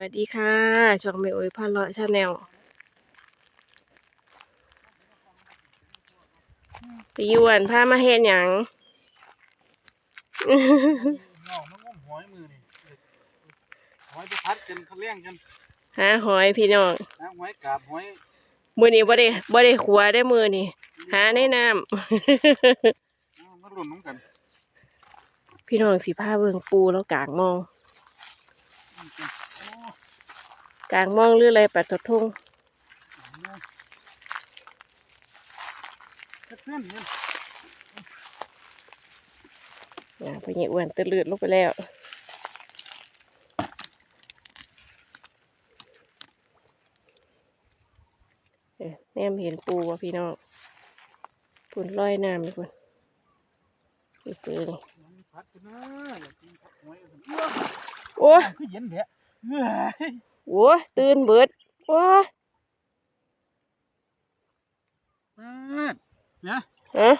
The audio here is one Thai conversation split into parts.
สวัสดีค่ะช่องเมโอยพาเลาะชาแนลไปอยวนพามาเฮ็ดหยังนองมันงมหอยมือนี่หอยไปพัดกันเขาเลี้ยงกันหาหอยพี่น้องนะหอยกาบหอยมื้อนี้บ่ได้บ่ได้ขัวได้มื้อนี้หาในน้ำเอามาหล่นน้ำกันพี่น้องสิพาเบิ่งปูแล้วกางมอง อืม กันโอ้กลางมองหรืออะไรปัดทดทงเพื่อนเนี่ยอ่าไปเหยียอ้วนตะลืดลงไปแล้วเอ้ยแนมเห็นปูว่ะพี่น้องปุ่นลอยน้ำเลยปุ่นไปซื้อนี่พัดกันนะอยากกินพัดหอยกันโอ้ย คือเย็นแท้เฮ้ยโอ้ยตื่นเบิดโอ้ยพัดเนี่ยฮะ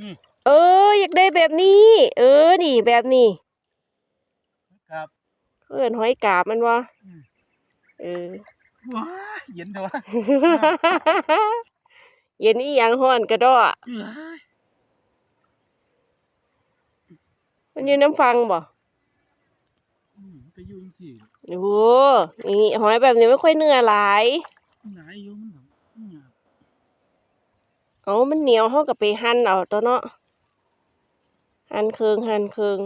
นี่เออ อยากได้แบบนี้ เออ นี่แบบนี้กาบเพื่อนหอยกาบมันวะอืมเออว้ายเย็นเด้อวะเย็นนี้ยังห้อนกระดอเฮ้ยมันอยู่น้ำฟังบ่อืมก็อยู่จังซี่ โอ้โหนี่หอยแบบนี้ไม่ค่อยเนื้อหลายหนายอยู่มันแบบเนี่ยเอามันเหนียวเฮากับไปหั่นเอาตัวเนาะหั่นเคืองหั่นเคือง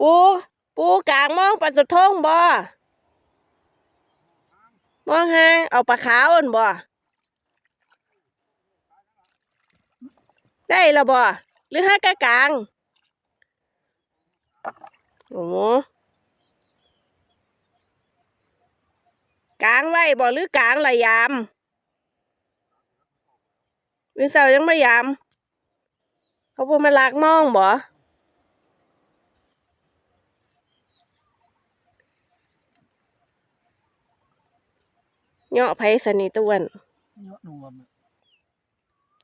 ปู ปูกลางมองปลาสุดทงบ่มองห่างเอาปลาขาวอั่นบ่ได้และบ่หรือห้ากะกลาง โอ้กลางไว้บ่หรือกลางละยามวินเสาร์ยังไม่ยาม เขาพูดมาลากมองบ่เหาะไผสนิทตะวันเยอะหนุ่ม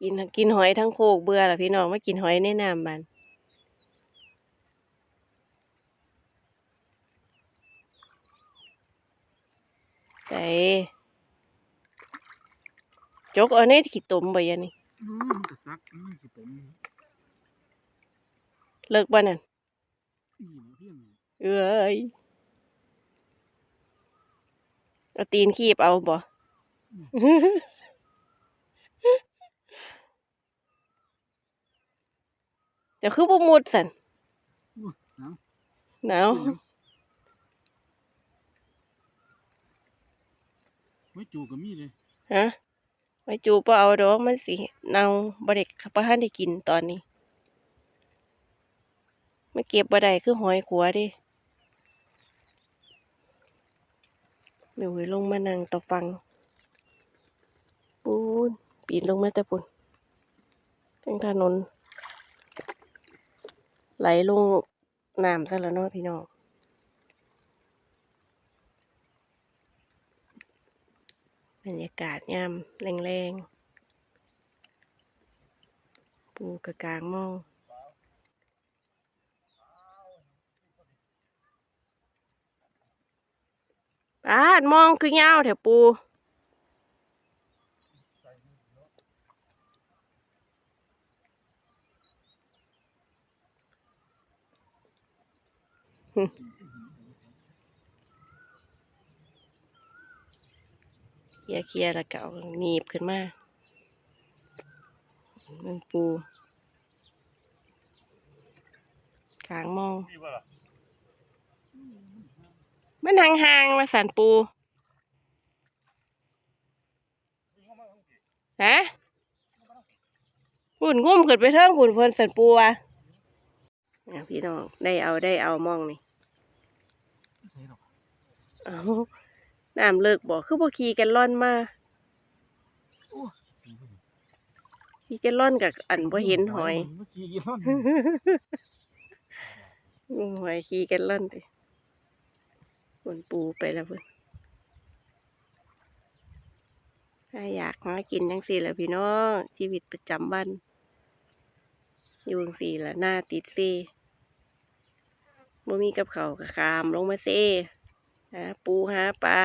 กินกินหอยทั้งโคกเบื่อละพี่น้องมากินหอยในน้ำมัน ใส่จกเอาในขี้ตุ่มบ่ยะนี่อืมมันก็ซักมันสิผมเลิกบ่นั่นนี่นะเพียงเอ้ยเอาตีนคีบเอาบ่เดี๋ยวคือบ่มุดสันอู้หนาว หนาว ไว้จูก็มีเลยฮะไว้จูบ่เอาดอกมันสิเนาบ่ได้บ่ทันได้กินตอนนี้มาเก็บบ่ได้คือหอยขัวดิเดี๋ยวลงมานั่งต่อฟัง ปูนปีนลงมาแต่ปุ่นทางถนน ไหลลงน้ำซะแล้วเนาะพี่น้อง บรรยากาศยามแรงๆ ปูกระกางมองปาดมองคือยาแถวปู เคลียร์เคลียร์แล้วก็เอาหนีบขึ้นมาเมืองปูกลางมองนี่บ่ล่ะมันห่างๆมาสันปูฮะหุ่นงุ่มขึ้นไปเทิงหุ่นเพิ่นสันปูวะอะพี่น้องได้เอาได้เอามองนี่ใส่ดอกเอา น้ำเลิกบอกคือบ่ขี่กันล่อนมาสีบ่ดีขี่กันล่อนกับอันบ่เห็นหอยเมื่อกี้กินมันงูหอยขี่กันล่อนไปบนปูไปแล้วเพิ่นถ้าอยากมากินจังสี่แหละพี่น้องชีวิตประจำวันอยู่จังสี่แหละหน้าติดซีบ่มีกับเขาวก็ขามลงมาเซ่ หาปูหาปลา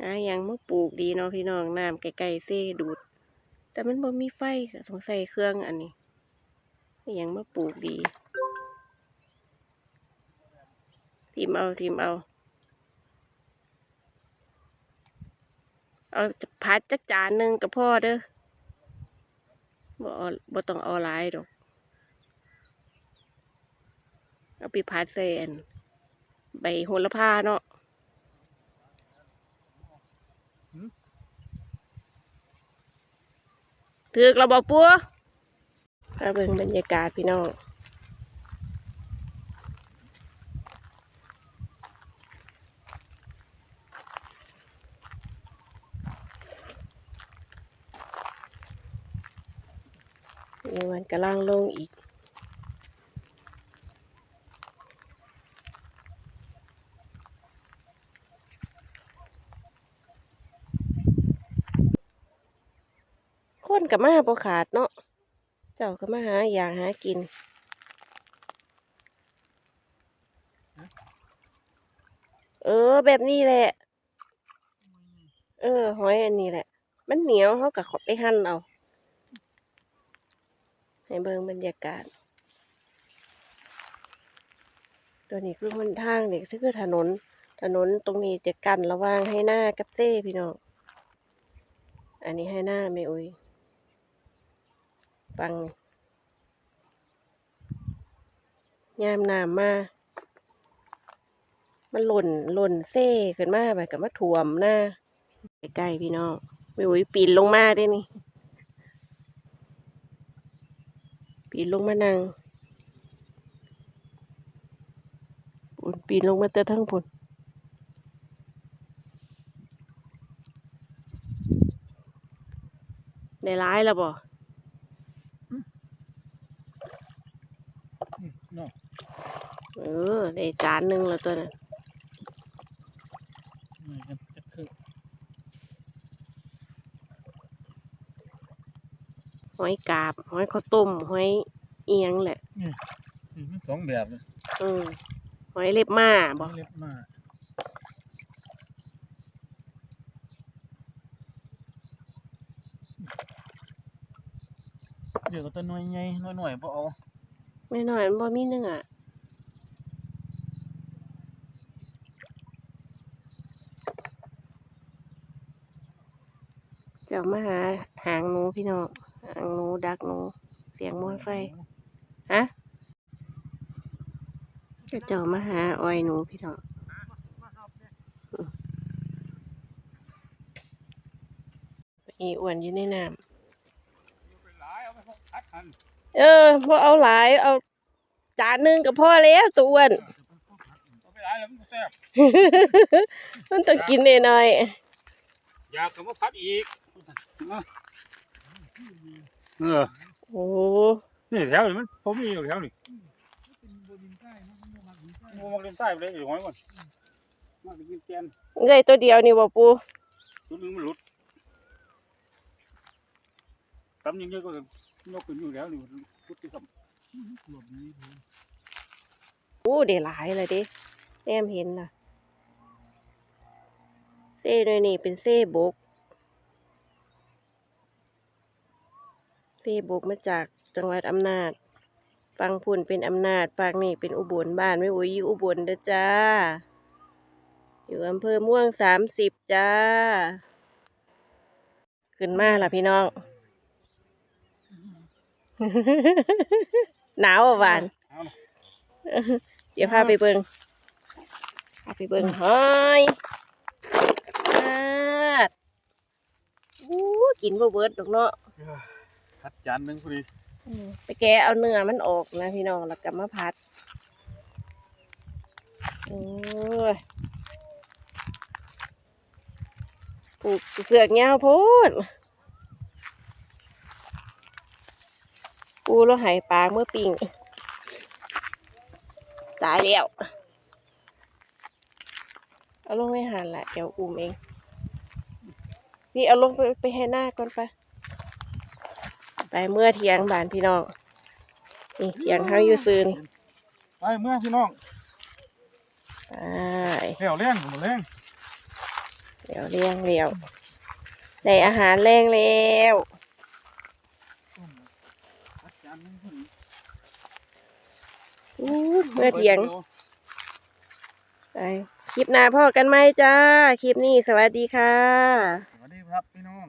หาหยังมาปลูกดีเนาะพี่น้องน้ำใกล้ๆเซ่ดูด แต่มันบ่มีไฟก็ต้องใส่เครื่องอันนี้อิหยังมาปลูกดีทิมเอาทิมเอา เอาจะพัดจักจานหนึ่งกับพ่อเด้อบ่เอาบ่ต้องเอาหลายดอก เอาไปพัดใส่อันใบโหระพาเนาะถือกระบอกปัวมาเบิ่งบรรยากาศพี่น้อง ในวันกำลังลงอีก คนกับมาบ่ขาดเนาะ เจ้าก็มาหาอยากหากิน เออ แบบนี้แหละ เออ หอยอันนี้แหละ มันเหนียวเขากับขอไปหั่นเอา ให้เบิ่งบรรยากาศ ตัวนี้คือหนทางนี่คือถนน ถนนตรงนี้จะกั้นระว่างให้หน้ากับเซ่พี่น้อง อันนี้ให้หน้าไม่อุ้ยฟังยามน้ำมา มันหล่นหล่นเซ่ขึ้นมาไปกับมาถ่วมหน้าใกล้ๆพี่น้องไม่อุ้ยปีนลงมาได้นี่ ปีนลงมานั่งปุ่นปีนลงมาเตอทั้งปุ่นได้ร้ายแล้วบ่เนาะเออได้จานหนึ่งแล้วตัวนั้นนี่กันจะคือ ห อยกาบหอยข้าวต้มหอยเอียงแหละนี่มันสองแบบเลยอืมหอยเล็บม้าบ่เล็บมากเดี๋ยวก็ตัวน้อยใหญ่น้อยหน่อยพอเอาไม่น้อยมันบ่มีเนื้อเจ้ามาหาหางหนูพี่น้อง หางหนูดักหนู เสียงมอไซค์ฮะก็เจ้ามาหาอ้อยหนูพี่น้องอีอ้วนอยู่ในน้ำเออพอเอาหลายเอาจานหนึ่งก็พอแล้วตัวอ้วนเอาไปหลายแล้วมันก็แซ่บมันต้องกินหน่อยอยากกับว่าพัดอีก เออๆโอ้โหนี่แถวนี่มันผมมีอยู่แถวนี่โมมักเล่นใต้ไปเลยอยู่ห้อยก่อนมากกินแกนได้ตัวเดียวนี่บ่ปูตัวนึงมันหลุดตำยังเยอะก็ยกขึ้นอยู่แล้วนี่มันพุทธิกรรมหลบนี้โอ้ได้หลายเลยเด้แอมเห็นน่ะเซ่ด้วยนี่เป็นเซ่บก เซ่บกมาจากจังหวัดอำนาจ ฟังพุ่นเป็นอำนาจฟังนี่เป็นอุบลบ้านไม่อุ้ยอยู่อุบลเด้อจ้า อยู่อำเภอม่วงสามสิบจ้า ขึ้นมาล่ะพี่น้อง หนาวอะหวานเอาล่ะเดี๋ยวพาไปเบิงพาไปเบิงหอยอาดอู้กินบ่เบิดดอกเนาะ พัดจานหนึ่งพอดีอืมไปแกะเอาเนื้อมันออกนะพี่น้องแล้วก็มาพัดโอ้ยปลูกเสือกเงาวโพูดปูเราหายปลาเมื่อปิงตายแล้ว เอาลงไม่หันละเดี๋ยวอุ้มเอง นี่เอาลงไปไปให้หน้าก่อนไป ไปเมื่อเที่ยงบานพี่น้องนี่เที่ยงเขาอยู่ซืนไปเมื่อพี่น้องไปแถวเลี้ยงหมดเลี้ยงเดี๋ยวเลี้ยงเลี้ยวได้อาหารแรงแล้วอู้เมื่อเที่ยงไปคลิปหน้าพ่อกันไหมจ้า คลิปนี้สวัสดีค่ะ สวัสดีครับพี่น้อง